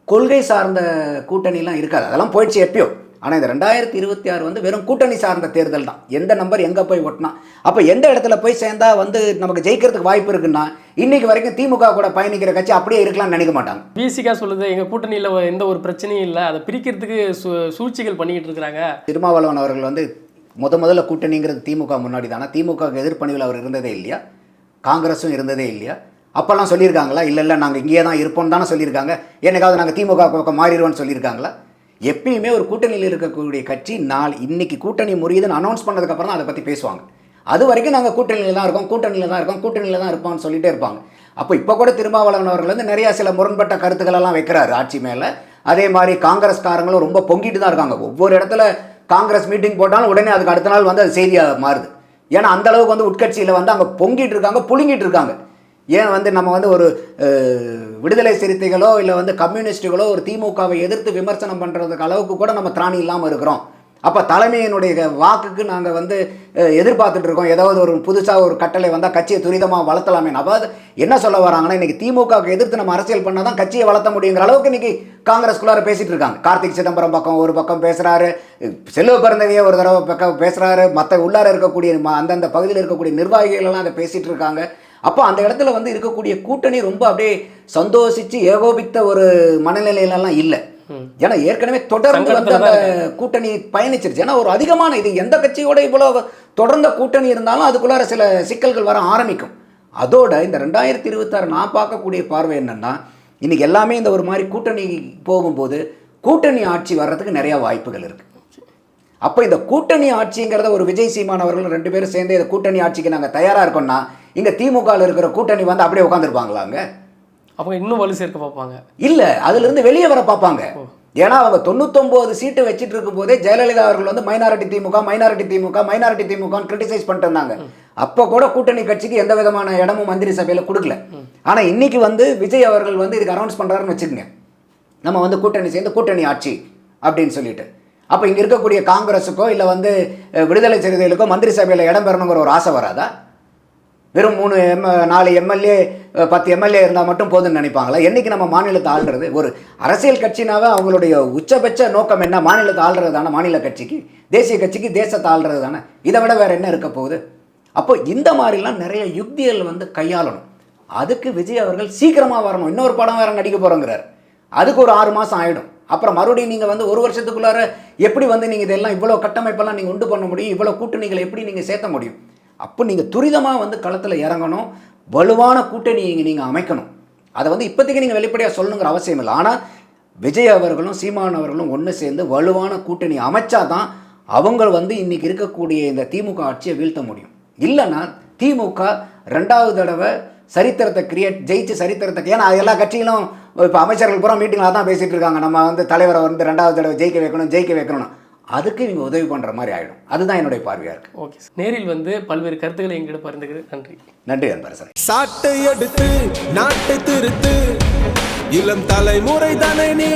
கொள்கை சார்ந்த கூட்டணிலாம் இருக்காது. அதெல்லாம் போயிடுச்சு எப்பயோ. ஆனால் இந்த ரெண்டாயிரத்தி இருபத்தி ஆறு வந்து வெறும் கூட்டணி சார்ந்த தேர்தல் தான். எந்த நம்பர் எங்கே போய் ஒட்டினா அப்போ எந்த இடத்துல போய் சேர்ந்தா வந்து நமக்கு ஜெயிக்கிறதுக்கு வாய்ப்பு இருக்குன்னா இன்னைக்கு வரைக்கும் திமுக கூட பயணிக்கிற கட்சி அப்படியே இருக்கலாம்னு நினைக்க மாட்டாங்க. பிசிகா சொல்லுது எங்க கூட்டணியில எந்த ஒரு பிரச்சனையும் இல்லை அதை பிரிக்கிறதுக்கு சூ- சூழ்ச்சிகள் பண்ணிக்கிட்டு இருக்கிறாங்க. திருமாவளவன் அவர்கள் வந்து முத முதல்ல கூட்டணிங்கிறது திமுக முன்னாடி தானே. திமுக எதிர்ப்பணிகள் அவர் இருந்ததே இல்லையா? காங்கிரஸும் இருந்ததே இல்லையா? அப்போல்லாம் சொல்லியிருக்காங்களா? இல்லை இல்லை நாங்கள் இங்கேயே தான் இருப்போம்னு தானே சொல்லியிருக்காங்க. என்னைக்காவது நாங்கள் திமுக பக்கம் மாறிடுவோம்னு சொல்லியிருக்காங்களா? எப்பயுமே ஒரு கூட்டணியில் இருக்கக்கூடிய கட்சி நாள் இன்னைக்கு கூட்டணி முறியுதுன்னு அனௌன்ஸ் பண்ணதுக்கப்புறம் தான் அதை பற்றி பேசுவாங்க. அது வரைக்கும் நாங்கள் கூட்டணியில் தான் இருக்கோம் கூட்டணியில் தான் இருக்கோம் கூட்டணியில் தான் இருப்போம்னு சொல்லிட்டே இருப்பாங்க. அப்போ இப்போ கூட திருமாவளவன் அவர்கள் வந்து நிறையா சில முரண்பட்ட கருத்துக்களெல்லாம் வைக்கிறாரு ஆட்சி மேலே. அதே மாதிரி காங்கிரஸ்காரங்களும் ரொம்ப பொங்கிட்டு தான் இருக்காங்க. ஒவ்வொரு இடத்துல காங்கிரஸ் மீட்டிங் போட்டாலும் உடனே அதுக்கு அடுத்த நாள் வந்து அது செய்தியாக மாறுது. ஏன்னா அந்த அளவுக்கு வந்து உட்கட்சியில் வந்து அங்கே பொங்கிட்டு இருக்காங்க புழுங்கிட்டு இருக்காங்க. ஏன் வந்து நம்ம வந்து ஒரு விடுதலை சிறுத்தைகளோ இல்லை வந்து கம்யூனிஸ்ட்டுகளோ ஒரு திமுகவை எதிர்த்து விமர்சனம் பண்ணுறதுக்கு அளவுக்கு கூட நம்ம திராணி இல்லாமல் இருக்கிறோம். அப்போ தலைமையினுடைய வாக்குக்கு நாங்கள் வந்து எதிர்பார்த்துட்டு இருக்கோம். ஏதாவது ஒரு புதுசாக ஒரு கட்டளை வந்தால் கட்சியை துரிதமாக வளர்த்தலாமே. அப்போ என்ன சொல்ல வராங்கன்னா இன்றைக்கி திமுகவுக்கு எதிர்த்து நம்ம அரசியல் பண்ணால் தான் கட்சியை வளர்த்த முடியுங்கிற அளவுக்கு இன்றைக்கி காங்கிரஸ்குள்ளார பேசிகிட்டு இருக்காங்க. கார்த்திக் சிதம்பரம் பக்கம் ஒரு பக்கம் பேசுகிறாரு செல்வ பிறந்தவையே ஒரு தடவை பக்கம் பேசுகிறாரு மற்ற உள்ளார இருக்கக்கூடிய ம- அந்தந்த பகுதியில் இருக்கக்கூடிய நிர்வாகிகள் எல்லாம் அதை பேசிகிட்டு இருக்காங்க. அப்போ அந்த இடத்துல வந்து இருக்கக்கூடிய கூட்டணி ரொம்ப அப்படியே சந்தோஷிச்சு ஏகோபித்த ஒரு மனநிலையிலலாம் இல்லை. ஏன்னா ஏற்கனவே தொடர்ந்து வந்து அந்த கூட்டணி பயணிச்சிருச்சு. ஏன்னா ஒரு அதிகமான இது எந்த கட்சியோட இவ்வளோ தொடர்ந்த கூட்டணி இருந்தாலும் அதுக்குள்ளார சில சிக்கல்கள் வர ஆரம்பிக்கும். அதோட இந்த ரெண்டாயிரத்தி இருபத்தாறு நான் பார்க்கக்கூடிய பார்வை என்னன்னா இன்னைக்கு எல்லாமே இந்த ஒரு மாதிரி கூட்டணி போகும்போது கூட்டணி ஆட்சி வர்றதுக்கு நிறைய வாய்ப்புகள் இருக்கு. அப்போ இந்த கூட்டணி ஆட்சிங்கிறத ஒரு விஜய் சீமான் அவர்கள் ரெண்டு பேரும் சேர்ந்து இந்த கூட்டணி ஆட்சிக்கு நாங்கள் தயாராக இருக்கோம்னா இங்கே திமுகவில் இருக்கிற கூட்டணி வந்து அப்படியே உட்காந்துருப்பாங்களாங்க அவங்க இன்னும் வலு சேர்க்க பார்ப்பாங்க. இல்லை அதுலேருந்து வெளியே வர பார்ப்பாங்க. ஏன்னா அவங்க தொண்ணூத்தொம்பது சீட்டு வச்சிட்டு இருக்கும் போதே ஜெயலலிதா அவர்கள் வந்து minority DMK minority DMK minority DMK criticise பண்ணிட்டு இருந்தாங்க. அப்போ கூட கூட்டணி கட்சிக்கு எந்த விதமான இடமும் மந்திரி சபையில் கொடுக்கல. ஆனால் இன்னைக்கு வந்து விஜய் அவர்கள் வந்து இதுக்கு அனௌன்ஸ் பண்ணுறாருன்னு வச்சுக்கோங்க. நம்ம வந்து கூட்டணி சேர்ந்து கூட்டணி ஆட்சி அப்படின்னு சொல்லிட்டு. அப்போ இங்கே இருக்கக்கூடிய காங்கிரஸுக்கோ இல்லை வந்து விடுதலை சிறுத்தைகளுக்கோ மந்திரி சபையில் இடம் பெறணுங்கிற ஒரு ஆசை வராதா? வெறும் மூணு எம் நாலு எம்எல்ஏ பத்து எம்எல்ஏ இருந்தால் மட்டும் போதும்னு நினைப்பாங்களா? என்றைக்கு நம்ம மாநிலத்தை ஆள்றது? ஒரு அரசியல் கட்சினாவே அவங்களுடைய உச்சபட்ச நோக்கம் என்ன? மாநிலத்தை ஆள்றது தானே மாநில கட்சிக்கு. தேசிய கட்சிக்கு தேசத்தை ஆள்றது தானே. இதை விட வேறு என்ன இருக்க போகுது? அப்போ இந்த மாதிரிலாம் நிறைய யுக்திகள் வந்து கையாளணும். அதுக்கு விஜய் அவர்கள் சீக்கிரமாக வரணும். இன்னொரு படம் வேற நடிக்க போகிறோங்கிறார் அதுக்கு ஒரு ஆறு மாதம் ஆகிடும் அப்புறம் மறுபடியும் நீங்கள் வந்து ஒரு வருஷத்துக்குள்ளார எப்படி வந்து நீங்கள் இதெல்லாம் இவ்வளோ கட்டமைப்பெல்லாம் நீங்கள் உண்டு பண்ண முடியும்? இவ்வளோ கூட்டணிகளை எப்படி நீங்கள் சேர்த்த முடியும்? அப்போ நீங்கள் துரிதமாக வந்து களத்தில் இறங்கணும். வலுவான கூட்டணி நீங்கள் அமைக்கணும். அதை வந்து இப்போதைக்கு நீங்கள் வெளிப்படையாக சொல்லணுங்கிற அவசியம் இல்லை. ஆனால் விஜய் அவர்களும் சீமான் அவர்களும் ஒன்று சேர்ந்து வலுவான கூட்டணி அமைச்சாதான் அவங்க வந்து இன்னைக்கு இருக்கக்கூடிய இந்த திமுக ஆட்சியை வீழ்த்த முடியும். இல்லைன்னா திமுக ரெண்டாவது தடவை சரித்திரத்தை கிரியேட் ஜெயிச்சு சரித்திரத்தை ஏன்னா எல்லா கட்சிகளும் இப்போ அமைச்சர்கள் பூரா மீட்டிங்கில் தான் பேசிட்டு இருக்காங்க. நம்ம வந்து தலைவரை வந்து ரெண்டாவது தடவை ஜெயிக்க வைக்கணும் ஜெயிக்க வைக்கணும் அதுக்கு இவங்க உதவி பண்ணுற மாதிரி ஆகிடும் அதுதான் என்னுடைய பார்வையாக இருக்குது ஓகே சார் நேரில் வந்து பல்வேறு கருத்துக்களை எங்கிட்ட பகிர்ந்துக்கிறது நன்றி. நன்றி அன்பரசன். சாட்டை எடுத்து நாட்டை திருத்து. இளம் தலைமுறை தானே நீ